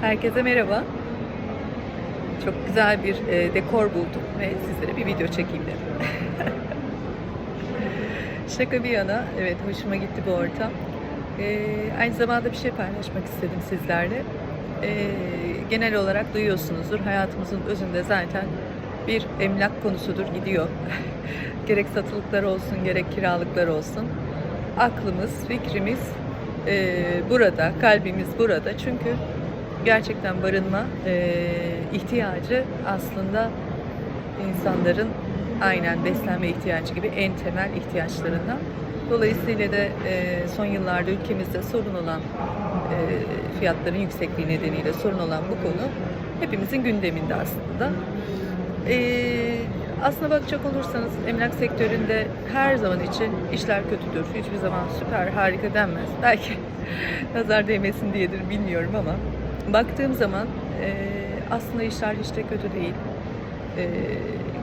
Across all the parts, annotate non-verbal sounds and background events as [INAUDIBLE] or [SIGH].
Herkese merhaba. Çok güzel bir e, dekor buldum ve sizlere bir video çekeyim dedim. [LAUGHS] Şaka bir yana, evet hoşuma gitti bu ortam. E, aynı zamanda bir şey paylaşmak istedim sizlerle. E, genel olarak duyuyorsunuzdur, hayatımızın özünde zaten bir emlak konusudur, gidiyor. [LAUGHS] gerek satılıklar olsun, gerek kiralıklar olsun. Aklımız, fikrimiz e, burada, kalbimiz burada. Çünkü gerçekten barınma e, ihtiyacı aslında insanların aynen beslenme ihtiyacı gibi en temel ihtiyaçlarından. Dolayısıyla da e, son yıllarda ülkemizde sorun olan e, fiyatların yüksekliği nedeniyle sorun olan bu konu hepimizin gündeminde aslında. E, aslına bakacak olursanız emlak sektöründe her zaman için işler kötüdür. Hiçbir zaman süper, harika denmez. Belki [LAUGHS] nazar değmesin diyedir bilmiyorum ama baktığım zaman e, aslında işler hiç de kötü değil. E,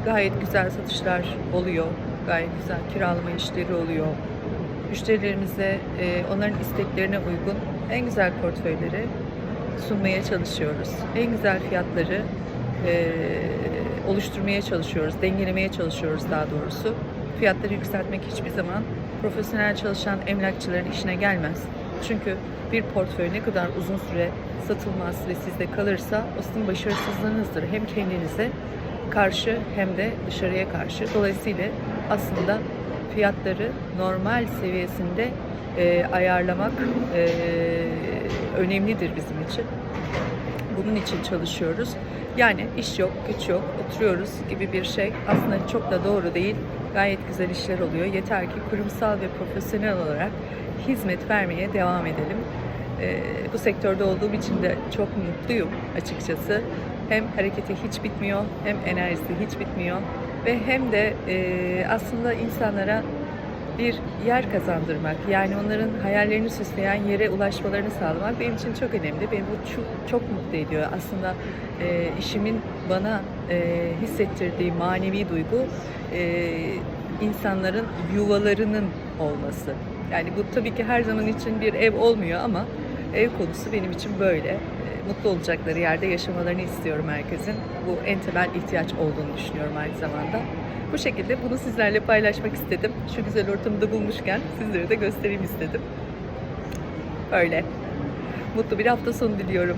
gayet güzel satışlar oluyor. Gayet güzel kiralama işleri oluyor. Müşterilerimize e, onların isteklerine uygun en güzel portföyleri sunmaya çalışıyoruz. En güzel fiyatları e, oluşturmaya çalışıyoruz, dengelemeye çalışıyoruz daha doğrusu. Fiyatları yükseltmek hiçbir zaman profesyonel çalışan emlakçıların işine gelmez. Çünkü bir portföy ne kadar uzun süre satılmaz ve sizde kalırsa o sizin başarısızlığınızdır. Hem kendinize karşı hem de dışarıya karşı. Dolayısıyla aslında fiyatları normal seviyesinde e, ayarlamak e, önemlidir bizim için. Bunun için çalışıyoruz. Yani iş yok, güç yok, oturuyoruz gibi bir şey aslında çok da doğru değil. Gayet güzel işler oluyor. Yeter ki kurumsal ve profesyonel olarak hizmet vermeye devam edelim. Ee, bu sektörde olduğum için de çok mutluyum açıkçası. Hem hareketi hiç bitmiyor, hem enerjisi hiç bitmiyor ve hem de e, aslında insanlara bir yer kazandırmak, yani onların hayallerini süsleyen yere ulaşmalarını sağlamak benim için çok önemli. Beni bu çok, çok mutlu ediyor. Aslında e, işimin bana e, hissettirdiği manevi duygu e, insanların yuvalarının olması. Yani bu tabii ki her zaman için bir ev olmuyor ama ev konusu benim için böyle. E, Mutlu olacakları yerde yaşamalarını istiyorum herkesin. Bu en temel ihtiyaç olduğunu düşünüyorum aynı zamanda. Bu şekilde bunu sizlerle paylaşmak istedim. Şu güzel ortamı da bulmuşken sizlere de göstereyim istedim. Öyle. Mutlu bir hafta sonu diliyorum.